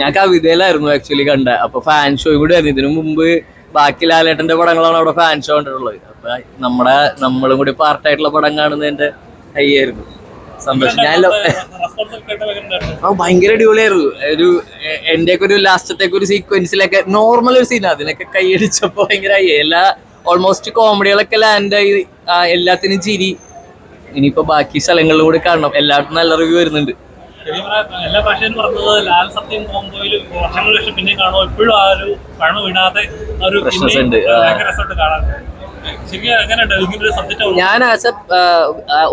ഞാൻ കവിതയിലായിരുന്നു ആക്ച്വലി കണ്ട. അപ്പൊ ഫാൻ ഷോ കൂടി ആയിരുന്നു. ഇതിനു മുമ്പ് ബാക്കി ലാലേട്ടന്റെ പടങ്ങളാണ് അവിടെ ഫാൻ ഷോ കണ്ടിട്ടുള്ളത്. അപ്പൊ നമ്മുടെ നമ്മളും കൂടി പാർട്ടായിട്ടുള്ള പടം കാണുന്നതിന്റെ ഹൈയായിരുന്നു സന്തോഷം. ഞാൻ ആ ഭയങ്കര അടിപൊളിയായിരുന്നു. ഒരു എന്റെ ഒക്കെ ഒരു ലാസ്റ്റത്തേക്ക് ഒരു സീക്വൻസിലൊക്കെ നോർമൽ ഒരു സീൻ അതിനൊക്കെ കൈയടിച്ചപ്പോ ഭയങ്കര. എല്ലാ ഓൾമോസ്റ്റ് കോമഡികളൊക്കെ ലാൻഡായി എല്ലാത്തിനും ചിരി. ഇനിയിപ്പോ ബാക്കി സ്ഥലങ്ങളിലും കൂടി കാണണം. എല്ലായിടത്തും നല്ല റിവ്യൂ വരുന്നുണ്ട്. എല്ലാ പറഞ്ഞത് ലാൽ സത്യം പിന്നെ ഇപ്പോഴും ആ ഒരു പഴമ വീണാതെ ആ ഒരു കാണാൻ. ഞാൻ ആസ് എ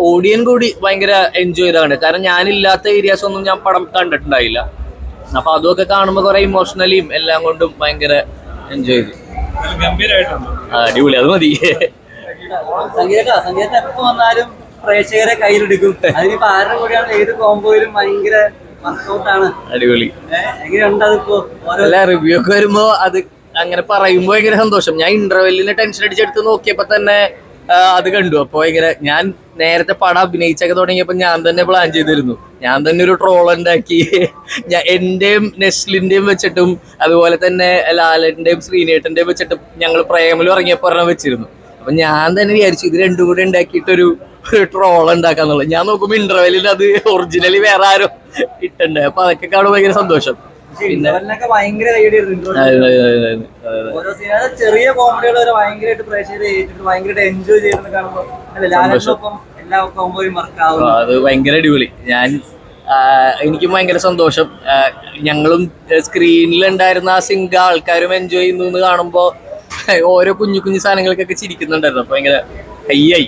ഓഡിയൻ കൂടി ഭയങ്കര എൻജോയ് ചെയ്താണ് കാരണം ഞാനില്ലാത്ത ഏരിയാസ് ഒന്നും ഞാൻ പടം കണ്ടിട്ടുണ്ടായില്ല. അപ്പൊ അതൊക്കെ കാണുമ്പോൾ കുറെ ഇമോഷണലിയും എല്ലാം കൊണ്ടും ഭയങ്കര എൻജോയ് ചെയ്തു. അടിപൊളി. അത് മതി. സംഗീത സംഗീത എപ്പോ വന്നാലും പ്രേക്ഷകരെ കയ്യിലെടുക്കും. അതിനിപ്പോ ആരുടെ കൂടെയാണ് ഏത് കോമ്പോയിലും ഭയങ്കര വർക്കൗട്ടാണ് അടിപൊളി. എങ്ങനെയുണ്ട് അതിപ്പോ അല്ല റിവ്യൂ ഒക്കെ വരുമ്പോ അത് അങ്ങനെ പറയുമ്പോ ഭയങ്കര സന്തോഷം. ഞാൻ ഇന്റർവെല്ലിന് ടെൻഷൻ അടിച്ചെടുത്ത് നോക്കിയപ്പോ തന്നെ അത് കണ്ടു. അപ്പൊ ഭയങ്കര ഞാൻ നേരത്തെ പടം അഭിനയിച്ചൊക്കെ തുടങ്ങിയപ്പോ ഞാൻ തന്നെ പ്ലാൻ ചെയ്തിരുന്നു. ഞാൻ തന്നെ ഒരു ട്രോൾ ഉണ്ടാക്കി. ഞാൻ എന്റെയും നെസ്ലിന്റെയും വെച്ചിട്ടും അതുപോലെ തന്നെ ലാലന്റെയും ശ്രീനേട്ടന്റെയും വെച്ചിട്ടും ഞങ്ങൾ പ്രേമലും ഇറങ്ങിയപ്പോ ഒരെണ്ണം വെച്ചിരുന്നു. അപ്പൊ ഞാൻ തന്നെ വിചാരിച്ചു ഇത് രണ്ടും കൂടെ ഉണ്ടാക്കിയിട്ടൊരു ഒരു ട്രോൾ ഉണ്ടാക്കാന്നുള്ളത്. ഞാൻ നോക്കുമ്പോ ഇന്റർവെല്ലിൽ അത് ഒറിജിനലി വേറെ ആരും ഇട്ടുണ്ട് അപ്പൊ അതൊക്കെ കാണുമ്പോൾ ഭയങ്കര സന്തോഷം. ചെറിയ കോമഡികൾ ഭയങ്കരമായിട്ട് ഭയങ്കരമായിട്ട് എൻജോയ് ചെയ്യുന്നത് കാണുമ്പോൾ എല്ലാ കോമ്പോയും അത് ഭയങ്കര അടിപൊളി. ഞാൻ എനിക്ക് ഭയങ്കര സന്തോഷം. ഞങ്ങളും സ്ക്രീനിൽ ഉണ്ടായിരുന്ന ആ സിംഗ ആൾക്കാരും എൻജോയ് ചെയ്യുന്നു കാണുമ്പോൾ കാണുമ്പോ ഓരോ കുഞ്ഞു കുഞ്ഞു സാധനങ്ങൾക്കൊക്കെ ചിരിക്കുന്നുണ്ടായിരുന്നു. അപ്പൊ ഭയങ്കര ഹൈയായി